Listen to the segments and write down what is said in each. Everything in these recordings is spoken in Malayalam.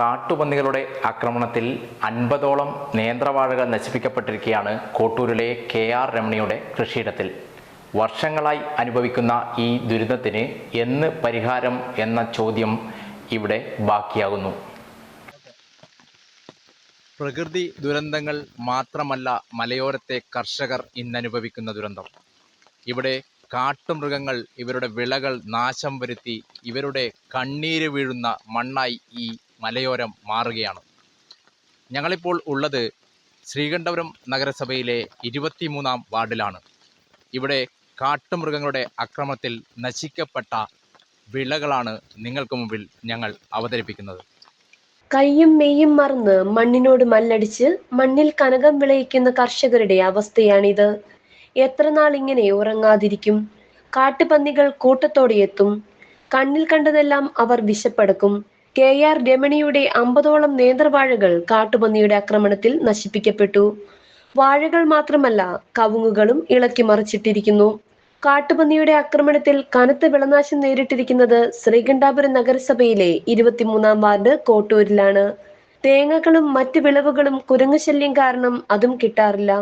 കാട്ടുപന്നികളുടെ ആക്രമണത്തിൽ അൻപതോളം നേന്ത്രവാഴകൾ നശിപ്പിക്കപ്പെട്ടിരിക്കുകയാണ് കോട്ടൂരിലെ കെ ആർ രമണിയുടെ കൃഷിയിടത്തിൽ. വർഷങ്ങളായി അനുഭവിക്കുന്ന ഈ ദുരിതത്തിന് എന്ന് പരിഹാരം എന്ന ചോദ്യം ഇവിടെ ബാക്കിയാകുന്നു. പ്രകൃതി ദുരന്തങ്ങൾ മാത്രമല്ല മലയോരത്തെ കർഷകർ ഇന്നനുഭവിക്കുന്ന ദുരന്തം. ഇവിടെ കാട്ടുമൃഗങ്ങൾ ഇവരുടെ വിളകൾ നാശം വരുത്തി ഇവരുടെ കണ്ണീര് വീഴുന്ന മണ്ണായി ഈ മലയോരം മാറുകയാണ്. ഞങ്ങളിപ്പോൾ ഉള്ളത് ശ്രീകണ്ഠപുരം നഗരസഭയിലെ ഇരുപത്തിമൂന്നാം വാർഡിലാണ്. ഇവിടെ കാട്ടുമൃഗങ്ങളുടെ അക്രമത്തിൽ നശിക്കപ്പെട്ട വിളകളാണ് നിങ്ങൾക്ക് മുമ്പിൽ ഞങ്ങൾ അവതരിപ്പിക്കുന്നത്. കയ്യും മെയ്യും മറന്ന് മണ്ണിനോട് മല്ലടിച്ച് മണ്ണിൽ കനകം വിളയിക്കുന്ന കർഷകരുടെ അവസ്ഥയാണിത്. എത്ര നാൾ ഇങ്ങനെ ഉറങ്ങാതിരിക്കും? കാട്ടുപന്നികൾ കൂട്ടത്തോടെ എത്തും. കണ്ണിൽ കണ്ടതെല്ലാം അവർ വിശപ്പടക്കും. കെ ആർ രമണിയുടെ അമ്പതോളം നേന്ത്രവാഴകൾ കാട്ടുപന്നിയുടെ ആക്രമണത്തിൽ നശിപ്പിക്കപ്പെട്ടു. വാഴകൾ മാത്രമല്ല കവുങ്ങുകളും ഇളക്കി മറിച്ചിട്ടിരിക്കുന്നു. കാട്ടുപന്നിയുടെ ആക്രമണത്തിൽ കനത്ത വിളനാശം നേരിട്ടിരിക്കുന്നത് ശ്രീകണ്ഠാപുരം നഗരസഭയിലെ ഇരുപത്തിമൂന്നാം വാർഡ് കോട്ടൂരിലാണ്. തേങ്ങകളും മറ്റ് വിളവുകളും കുരങ്ങുശല്യം കാരണം അതും കിട്ടാറില്ല.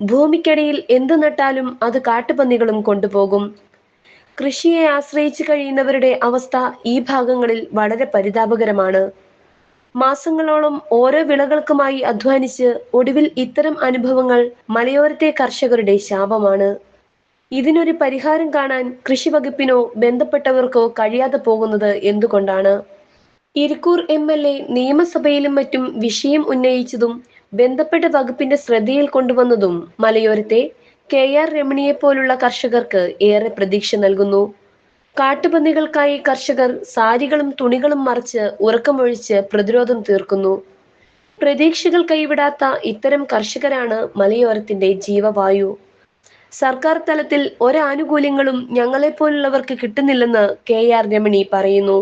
ഭൂമിക്കടിയിൽ എന്തു നട്ടാലും അത് കാട്ടുപന്നികളും കൊണ്ടുപോകും. കൃഷിയെ ആശ്രയിച്ചു കഴിയുന്നവരുടെ അവസ്ഥ ഈ ഭാഗങ്ങളിൽ വളരെ പരിതാപകരമാണ്. മാസങ്ങളോളം ഓരോ വിളകൾക്കുമായി അധ്വാനിച്ച് ഒടുവിൽ ഇത്തരം അനുഭവങ്ങൾ മലയോരത്തെ കർഷകരുടെ ശാപമാണ്. ഇതിനൊരു പരിഹാരം കാണാൻ കൃഷി വകുപ്പിനോ ബന്ധപ്പെട്ടവർക്കോ കഴിയാതെ പോകുന്നത് എന്തുകൊണ്ടാണ്? ഇരിക്കൂർ എം എൽ എ നിയമസഭയിലും മറ്റും വിഷയം ഉന്നയിച്ചതും ബന്ധപ്പെട്ട വകുപ്പിന്റെ ശ്രദ്ധയിൽ കൊണ്ടുവന്നതും മലയോരത്തെ കെ ആർ രമണിയെ പോലുള്ള കർഷകർക്ക് ഏറെ പ്രതീക്ഷ നൽകുന്നു. കാട്ടുപന്നികൾക്കായി കർഷകർ സാരികളും തുണികളും മറിച്ച് ഉറക്കമൊഴിച്ച് പ്രതിരോധം തീർക്കുന്നു. പ്രതീക്ഷകൾ കൈവിടാത്ത ഇത്തരം കർഷകരാണ് മലയോരത്തിന്റെ ജീവവായു. സർക്കാർ തലത്തിൽ ഒരാനുകൂല്യങ്ങളും ഞങ്ങളെപ്പോലുള്ളവർക്ക് കിട്ടുന്നില്ലെന്ന് കെ ആർ രമണി പറയുന്നു.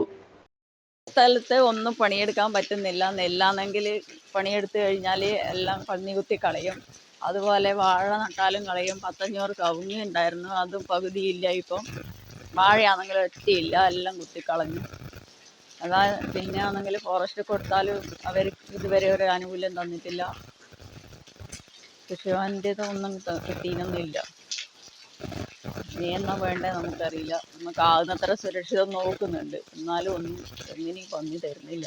സ്ഥലത്ത് ഒന്നും പണിയെടുക്കാൻ പറ്റുന്നില്ല. നെല്ലാണെങ്കിൽ പണിയെടുത്തു കഴിഞ്ഞാൽ എല്ലാം പന്നി കുത്തി കളയും. അതുപോലെ വാഴ നട്ടാലും കളയും പത്തഞ്ഞൂറ് കവുങ്ങ് ഉണ്ടായിരുന്നു. അതും പകുതിയില്ല ഇപ്പം. വാഴയാണെങ്കിൽ ഒറ്റയില്ല. എല്ലാം കുത്തിക്കളഞ്ഞു. അതാ പിന്നെ ആണെങ്കിൽ ഫോറസ്റ്റ് കൊടുത്താലും അവർ ഇതുവരെ ഒരു ആനുകൂല്യം തന്നിട്ടില്ല. കൃഷിഭവന്റെതൊന്നും കിട്ടിയെന്നൊന്നുമില്ല ഇനി എന്നാ വേണ്ടേ നമുക്കറിയില്ല. നമുക്ക് ആകുന്നത്ര സുരക്ഷിതം നോക്കുന്നുണ്ട്. എന്നാലും ഒന്നും എങ്ങനെയും പന്നി തരുന്നില്ല.